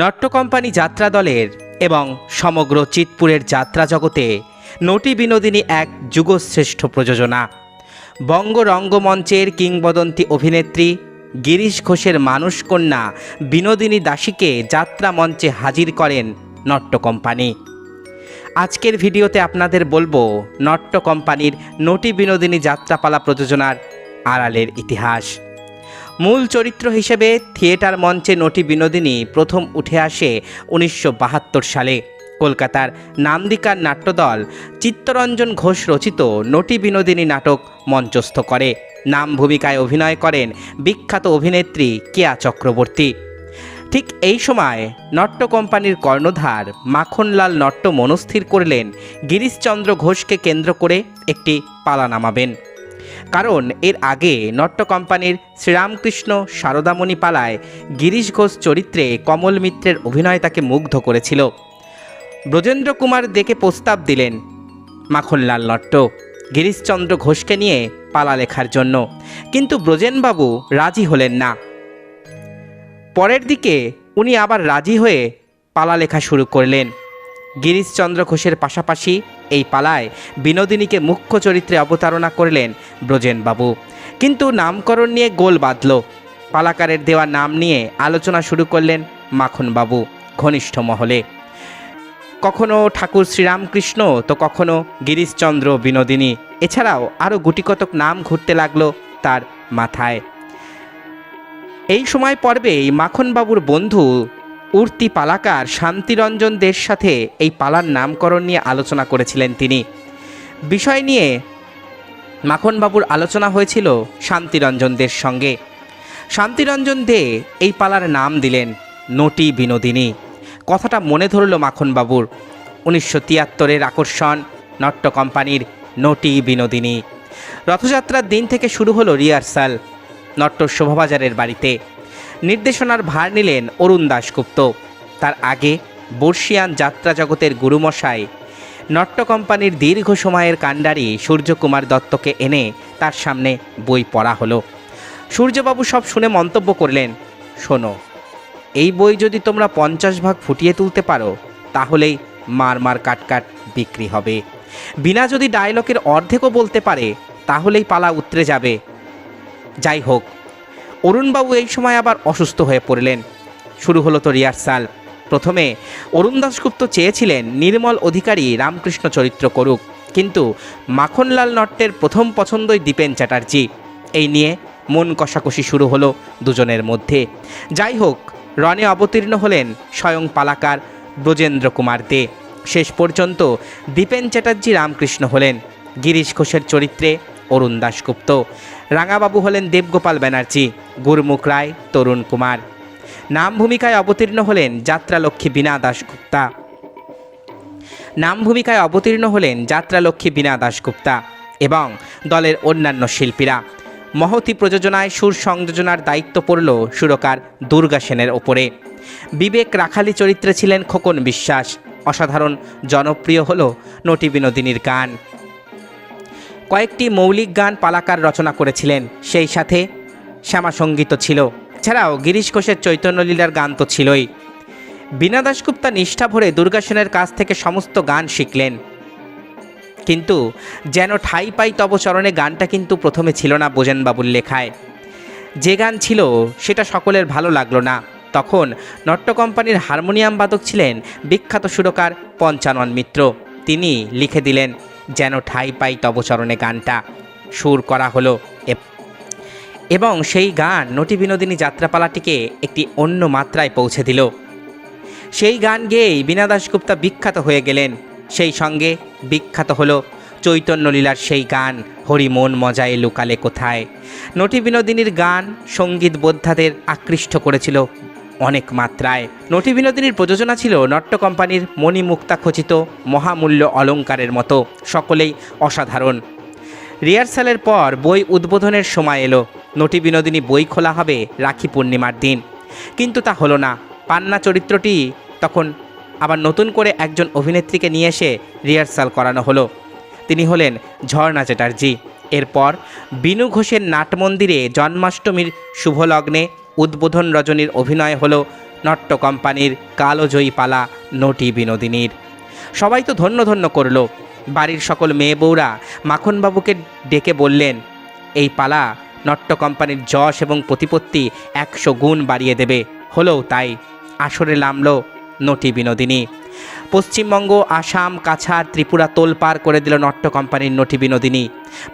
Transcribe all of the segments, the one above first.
নট্য company যাত্রা দলের এবং সমগ্র চিতপুরের যাত্রা জগতে নটি বিনোদিনী এক যুগশ্রেষ্ঠ প্রযোজনা। বঙ্গ রঙ্গমঞ্চের কিংবদন্তি অভিনেত্রী গিরিশ ঘোষের মানুষকন্যা বিনোদিনী দাসীকে যাত্রা মঞ্চে হাজির করেন নট্য কোম্পানি আজকের ভিডিওতে আপনাদের বলব নট্য কোম্পানির নটি বিনোদিনী যাত্রাপালা প্রযোজনার আড়ালের ইতিহাস। মূল চরিত্র হিসেবে থিয়েটার মঞ্চে নটি বিনোদিনী প্রথম উঠে আসে উনিশশো বাহাত্তর সালে। কলকাতার নামদিকার নাট্যদল চিত্তরঞ্জন ঘোষ রচিত নটি বিনোদিনী নাটক মঞ্চস্থ করে। নাম ভূমিকায় অভিনয় করেন বিখ্যাত অভিনেত্রী কেয়া চক্রবর্তী। ঠিক এই সময় নট্য কোম্পানির কর্ণধার মাখনলাল নট্য মনস্থির করলেন গিরিশচন্দ্র ঘোষকে কেন্দ্র করে একটি পালা নামাবেন কারণ এর আগে নট্য কোম্পানির শ্রীরামকৃষ্ণ শারদামণি পালায় গিরিশ ঘোষ চরিত্রে কমল মিত্রের অভিনয় তাকে মুগ্ধ করেছিল। ব্রজেন্দ্র কুমার দেখে প্রস্তাব দিলেন, মাখনলাল নট্য, গিরিশচন্দ্র ঘোষকে নিয়ে পালা লেখার জন্য। কিন্তু ব্রজেনবাবু রাজি হলেন না। পরের দিকে উনি আবার রাজি হয়ে পালা লেখা শুরু করলেন। গিরিশচন্দ্র ঘোষের পাশাপাশি এই পালায় বিনোদিনীকে মুখ্য চরিত্রে অবতারণা করলেন ব্রজেনবাবু। কিন্তু নামকরণ নিয়ে গোল বাঁধল। পালাকারের দেওয়া নাম নিয়ে আলোচনা শুরু করলেন মাখনবাবু ঘনিষ্ঠ মহলে। কখনো ঠাকুর শ্রীরামকৃষ্ণ, তো কখনো গিরিশচন্দ্র বিনোদিনী। এছাড়াও আরও গুটিকতক নাম ঘুরতে লাগল তার মাথায়। এই সময় পর্বেই মাখনবাবুর বন্ধু উর্তি পালাকার শান্তিরঞ্জন দের সাথে এই পালার নামকরণ নিয়ে আলোচনা করেছিলেন তিনি। বিষয় নিয়ে মাখনবাবুর আলোচনা হয়েছিল শান্তিরঞ্জন দের সঙ্গে। শান্তিরঞ্জন দে এই পালার নাম দিলেন নটি বিনোদিনী। কথাটা মনে ধরল মাখনবাবুর। উনিশশো তিয়াত্তরের আকর্ষণ, নট্য কোম্পানির নটি বিনোদিনী। রথযাত্রার দিন থেকে শুরু হলো রিহার্সাল, নট্য শোভাবাজারের বাড়িতে। নির্দেশনার ভার নিলেন অরুণ দাশগুপ্ত। তার আগে বর্ষিয়ান যাত্রা জগতের গুরুমশাই নট্য কোম্পানির দীর্ঘ সময়ের কাণ্ডারি সূর্যকুমার দত্তকে এনে তার সামনে বই পড়া হলো। সূর্যবাবু সব শুনে মন্তব্য করলেন, শোনো, এই বই যদি তোমরা পঞ্চাশ ভাগ ফুটিয়ে তুলতে পারো, তাহলেই মার মার কাট কাট বিক্রি হবে। বিনা যদি ডায়লগের অর্ধেকও বলতে পারে, তাহলেই পালা উতরে যাবে। যাই হোক অরুণবাবু এই সময় আবার অসুস্থ হয়ে পড়লেন। শুরু হলো তো রিহার্সাল। প্রথমে অরুণ দাশগুপ্ত চেয়েছিলেন নির্মল অধিকারী রামকৃষ্ণ চরিত্র করুক, কিন্তু মাখনলাল নট্টের প্রথম পছন্দই দীপেন চ্যাটার্জি। এই নিয়ে মন কষাকষি শুরু হলো দুজনের মধ্যে। যাই হোক রনে অবতীর্ণ হলেন স্বয়ং পালাকার ব্রজেন্দ্র কুমার দে। শেষ পর্যন্ত দীপেন চ্যাটার্জি রামকৃষ্ণ হলেন। গিরিশ ঘোষের চরিত্রে অরুণ দাশগুপ্ত। রাঙাবাবু হলেন দেবগোপাল ব্যানার্জি। গুরমুখ রায় তরুণ কুমার। নাম ভূমিকায় অবতীর্ণ হলেন যাত্রালক্ষ্মী বীণা দাশগুপ্তা। নাম ভূমিকায় অবতীর্ণ হলেন যাত্রালক্ষ্মী বীণা দাশগুপ্তা এবং দলের অন্যান্য শিল্পীরা। মহতি প্রযোজনায় সুর সংযোজনার দায়িত্ব পড়ল সুরকার দুর্গা সেনের ওপরে। বিবেক রাখালি চরিত্রে ছিলেন খোকন বিশ্বাস। অসাধারণ জনপ্রিয় হল নটি বিনোদিনীর গান। কয়েকটি মৌলিক গান পালাকার রচনা করেছিলেন। সেই সাথে শ্যামাসঙ্গীত ছিল। এছাড়াও গিরিশ ঘোষের চৈতন্যলীলার গান তো ছিলই। বীণা দাশগুপ্তা নিষ্ঠা ভরে দুর্গাসেনের কাছ থেকে সমস্ত গান শিখলেন। কিন্তু যেন ঠাই পাই তব চরণে গানটা কিন্তু প্রথমে ছিল না বোজেনবাবুর লেখায়। যে গান ছিল সেটা সকলের ভালো লাগল না। তখন নট্য কোম্পানির হারমোনিয়াম বাদক ছিলেন বিখ্যাত সুরকার পঞ্চানন মিত্র। তিনি লিখে দিলেন, যেন ঠাই পাই তব চরণে গানটা। সুর করা হলো এবং সেই গান নটি বিনোদিনী যাত্রাপালাটিকে একটি অন্য মাত্রায় পৌঁছে দিল। সেই গান গেয়েই বীণা দাশগুপ্তা বিখ্যাত হয়ে গেলেন। সেই সঙ্গে বিখ্যাত হলো চৈতন্যলীলার সেই গান, হরি মন মজায় লুকালে কোথায়? নটি বিনোদিনীর গান সংগীত বোদ্ধাদের আকৃষ্ট করেছিল অনেক মাত্রায়। নটি বিনোদিনীর প্রযোজনা ছিল নট্য কোম্পানির মণিমুক্তা খচিত মহামূল্য অলংকারের মতো, সকলেই অসাধারণ। রিহার্সালের পর বই উদ্বোধনের সময় এলো। নটি বিনোদিনী বই খোলা হবে রাখি পূর্ণিমার দিন। কিন্তু তা হলো না। পান্না চরিত্রটি তখন আবার নতুন করে একজন অভিনেত্রীকে নিয়ে এসে রিহার্সাল করানো হলো। তিনি হলেন ঝর্ণা চ্যাটার্জি। এরপর বিনু ঘোষের নাটমন্দিরে জন্মাষ্টমীর শুভলগ্নে উদ্বোধন রজনীর অভিনয় হলো নট্য কোম্পানির কালোজয়ী পালা নটি বিনোদিনীর। সবাই তো ধন্য ধন্য করল। বাড়ির সকল মেয়ে বউরা মাখনবাবুকে ডেকে বললেন, এই পালা নট্য কোম্পানির যশ এবং প্রতিপত্তি একশো গুণ বাড়িয়ে দেবে। হলেও তাই আসরে নামলো নটি বিনোদিনী। পশ্চিমবঙ্গ, আসাম, কাছাড়, ত্রিপুরা তোলপার করে দিল নট্য কোম্পানির নটি বিনোদিনী।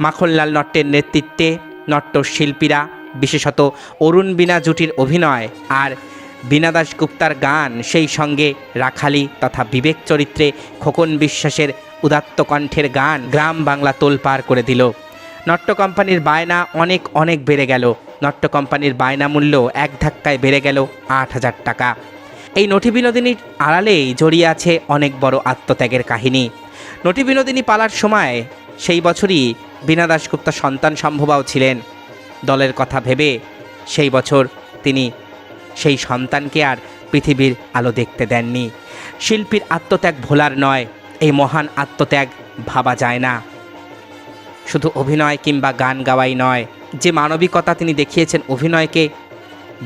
মাখনলাল নট্যের নেতৃত্বে নট্য শিল্পীরা, বিশেষত অরুণ বিনা জুটির অভিনয় আর বীণা দাশগুপ্তার গান, সেই সঙ্গে রাখালি তথা বিবেক চরিত্রে খোকন বিশ্বাসের উদাত্ত কণ্ঠের গান গ্রাম বাংলা তোলপার করে দিল। নট্য কোম্পানির বায়না অনেক অনেক বেড়ে গেল। নট্য কোম্পানির বায়না মূল্য এক ধাক্কায় বেড়ে গেল আট হাজার টাকা। এই নটি বিনোদিনীর আড়ালেই জড়িয়ে আছে অনেক বড় আত্মত্যাগের কাহিনী। নটি বিনোদিনী পালার সময় সেই বছরই বীণা দাশগুপ্তা সন্তান সম্ভবাও ছিলেন। দলের কথা ভেবে সেই বছর তিনি সেই সন্তানকে আর পৃথিবীর আলো দেখতে দেননি। শিল্পীর আত্মত্যাগ ভোলার নয়, এই মহান আত্মত্যাগ ভাবা যায় না। শুধু অভিনয় কিংবা গান গাওয়াই নয়, যে মানবিকতা তিনি দেখিয়েছেন অভিনয়কে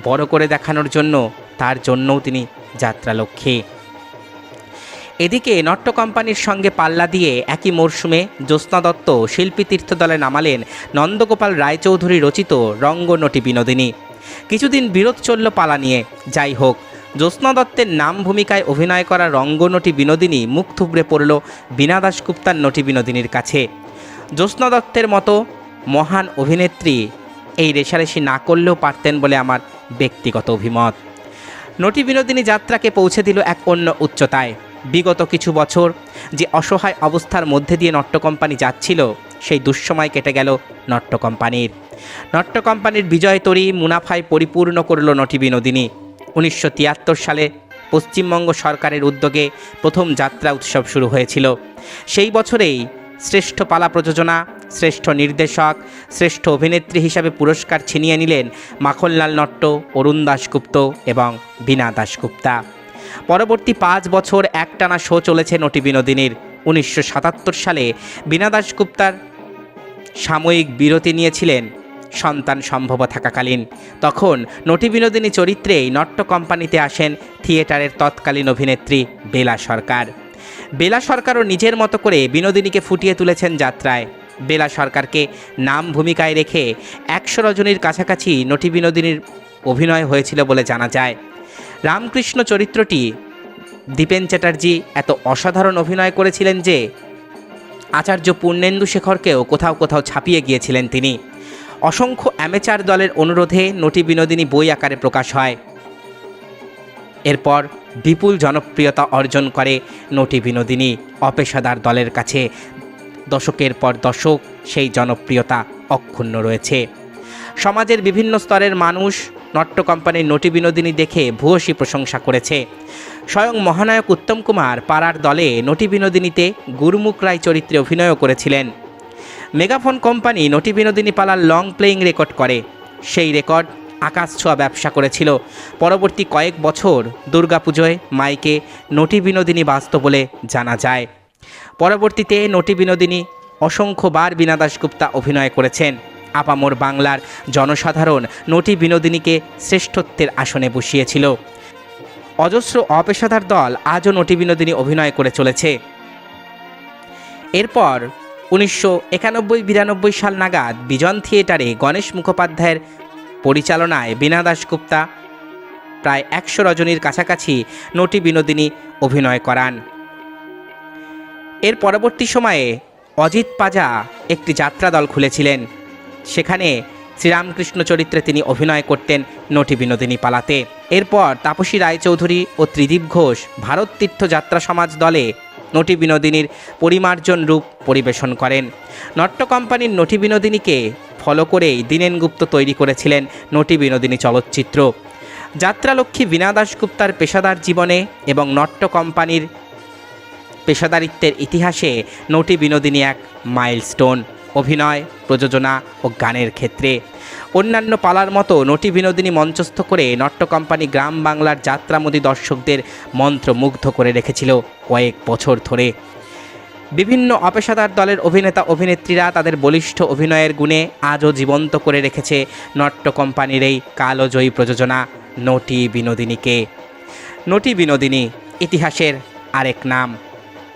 বড় করে দেখানোর জন্য, তার জন্যও তিনি যাত্রা যাত্রালক্ষ্মী। এদিকে নট্য কোম্পানির সঙ্গে পাল্লা দিয়ে একই মরশুমে জ্যোৎস্না দত্ত শিল্পী তীর্থ দলে নামালেন নন্দগোপাল রায়চৌধুরী রচিত রঙ্গনটি বিনোদিনী। কিছুদিন বিরোধ চলল পালা নিয়ে। যাই হোক, জ্যোৎস্না দত্তের নাম ভূমিকায় অভিনয় করা রঙ্গনটি বিনোদিনী মুখ থুবড়ে পড়ল বীণা দাশগুপ্তার নটি বিনোদিনীর কাছে। জ্যোৎস্না দত্তের মতো মহান অভিনেত্রী এই রেশারেশি না করলেও পারতেন বলে আমার ব্যক্তিগত অভিমত। নটি বিনোদিনী যাত্রাকে পৌঁছে দিল এক অন্য উচ্চতায়। বিগত কিছু বছর যে অসহায় অবস্থার মধ্যে দিয়ে নট্য কোম্পানি যাচ্ছিল, সেই দুঃসময় কেটে গেল নট্য কোম্পানির নট্য কোম্পানির বিজয় তরী মুনাফায় পরিপূর্ণ করল নটি বিনোদিনী। উনিশশো তিয়াত্তর সালে পশ্চিমবঙ্গ সরকারের উদ্যোগে প্রথম যাত্রা উৎসব শুরু হয়েছিল। সেই বছরেই শ্রেষ্ঠ পালা প্রযোজনা, শ্রেষ্ঠ নির্দেশক, শ্রেষ্ঠ অভিনেত্রী হিসাবে পুরস্কার ছিনিয়ে নিলেন মাখনলাল নট্ট, অরুণ দাশগুপ্ত এবং বীণা দাশগুপ্তা। পরবর্তী পাঁচ বছর একটানা শো চলেছে নটি বিনোদিনীর। উনিশশো সাতাত্তর সালে বীণা দাশগুপ্তার সাময়িক বিরতি নিয়েছিলেন সন্তান সম্ভব থাকাকালীন। তখন নটি বিনোদিনী চরিত্রেই নট্য কোম্পানিতে আসেন থিয়েটারের তৎকালীন অভিনেত্রী বেলা সরকার। বেলা সরকারও নিজের মতো করে বিনোদিনীকে ফুটিয়ে তুলেছেন যাত্রায়। বেলা সরকারকে নাম ভূমিকায় রেখে একশো রজনীর কাছাকাছি নটি বিনোদিনীর অভিনয় হয়েছিল বলে জানা যায়। রামকৃষ্ণ চরিত্রটি দীপেন চ্যাটার্জি এত অসাধারণ অভিনয় করেছিলেন যে আচার্য পূর্ণেন্দু শেখরকেও কোথাও কোথাও ছাপিয়ে গিয়েছিলেন তিনি। অসংখ্য অ্যামেচার দলের অনুরোধে নটি বিনোদিনী বই আকারে প্রকাশ হয়। এরপর বিপুল জনপ্রিয়তা অর্জন করে নটি বিনোদিনী অপেশাদার দলের কাছে। দশকের পর দশক সেই জনপ্রিয়তা অক্ষুণ্ণ রয়েছে। সমাজের বিভিন্ন স্তরের মানুষ নট্য কোম্পানির নটি বিনোদিনী দেখে ভূয়সী প্রশংসা করেছে। স্বয়ং মহানায়ক উত্তম কুমার পাড়ার দলে নটি বিনোদিনীতে গুরুমুখ রায় চরিত্রে অভিনয়ও করেছিলেন। মেগাফোন কোম্পানি নটি বিনোদিনী পালার লং প্লেয়িং রেকর্ড করে। সেই রেকর্ড আকাশ ছোঁয়া ব্যবসা করেছিল। পরবর্তী কয়েক বছর দুর্গাপুজোয় মাইকে নটি বিনোদিনী বাস্ত বলে জানা যায়। পরবর্তীতে নটি বিনোদিনী অসংখ্যবার বীণা দাশগুপ্তা অভিনয় করেছেন। আপামোর বাংলার জনসাধারণ নটি বিনোদিনীকে শ্রেষ্ঠত্বের আসনে বসিয়েছিল। অজস্র অপেশাদার দল আজও নটি বিনোদিনী অভিনয় করে চলেছে। এরপর উনিশশো একানব্বই বিরানব্বই সাল নাগাদ বিজন থিয়েটারে গণেশ মুখোপাধ্যায়ের পরিচালনায় বীণা দাশগুপ্তা। প্রায় একশো রজনীর কাছাকাছি নটি বিনোদিনী অভিনয় করান। এর পরবর্তী সময়ে অজিত পাজা একটি যাত্রা দল খুলেছিলেন। সেখানে শ্রীরামকৃষ্ণ চরিত্রে তিনি অভিনয় করতেন নটি বিনোদিনী পালাতে। এরপর তাপসী রায়চৌধুরী ও ত্রিদীপ ঘোষ ভারত তীর্থ যাত্রা সমাজ দলে নটি বিনোদিনীর পরিমার্জন রূপ পরিবেশন করেন। নট্য কোম্পানির নটি বিনোদিনীকে ফলো করেই দীনেন গুপ্ত তৈরি করেছিলেন নটি বিনোদিনী চলচ্চিত্র। যাত্রালক্ষ্মী বীণা দাশগুপ্তার পেশাদার জীবনে এবং নট্য কোম্পানির পেশাদারিত্বের ইতিহাসে নটি বিনোদিনী এক মাইলস্টোন, অভিনয়, প্রযোজনা ও গানের ক্ষেত্রে। অন্যান্য পালার মতো নটি বিনোদিনী মঞ্চস্থ করে নট্য কোম্পানি গ্রাম বাংলার যাত্রামোদী দর্শকদের মন্ত্রমুগ্ধ করে রেখেছিল কয়েক বছর ধরে। বিভিন্ন অপেশাদার দলের অভিনেতা অভিনেত্রীরা তাদের বলিষ্ঠ অভিনয়ের গুণে আজও জীবন্ত করে রেখেছে নট্য কোম্পানির এই কালোজয়ী প্রযোজনা নটি বিনোদিনীকে। নটি বিনোদিনী, ইতিহাসের আরেক নাম।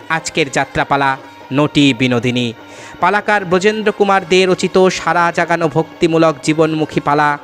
আজকের যাত্রাপালা নটি বিনোদিনী। পালাকার ব্রজেন্দ্র কুমার দে রচিত সারা জাগানো ভক্তিমূলক জীবনমুখী পালা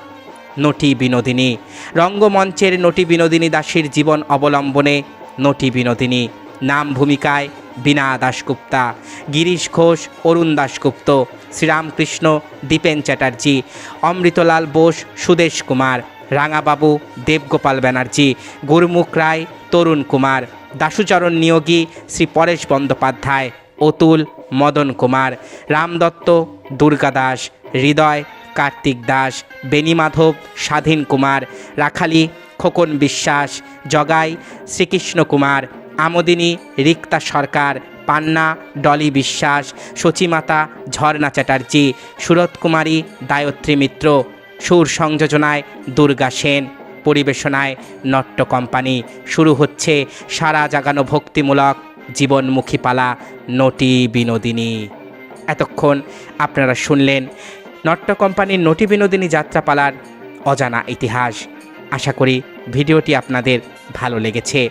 নটি বিনোদিনী। রঙ্গমঞ্চের নটি বিনোদিনী দাসীর জীবন অবলম্বনে নটি বিনোদিনী। নাম ভূমিকায় বীণা দাশগুপ্তা। গিরিশ ঘোষ, অরুণ দাশগুপ্ত, শ্রীরামকৃষ্ণ, দীপেন চ্যাটার্জি, অমৃতলাল বোস, সুদেশ কুমার, রাঙাবাবু, দেবগোপাল ব্যানার্জি, গুরমুখ রায়, তরুণ কুমার, দাশুচরণ নিয়োগী শ্রী পরেশ বন্দ্যোপাধ্যায়, অতুল, মদন কুমার রামদত্ত দুর্গা দাস, হৃদয়, কার্তিক দাস বেণীমাধব স্বাধীন কুমার, রাখালি, খোকন বিশ্বাস, জগাই, শ্রীকৃষ্ণ কুমার আমোদিনী, রিক্তা সরকার, পান্না, ডলি বিশ্বাস সচিমাতা ঝর্ণা চ্যাটার্জি, সুরত কুমারী গায়ত্রী মিত্র, সুর সংযোজনায় দুর্গা সেন, পরিবেশনায় নট্য কোম্পানি, শুরু হচ্ছে সারা জাগানো ভক্তিমূলক জীবনমুখী পালা নটি বিনোদিনী। এতক্ষণ আপনারা শুনলেন নট্য কোম্পানির নটি বিনোদিনী যাত্রাপালার অজানা ইতিহাস। আশা করি ভিডিওটি আপনাদের ভালো লেগেছে।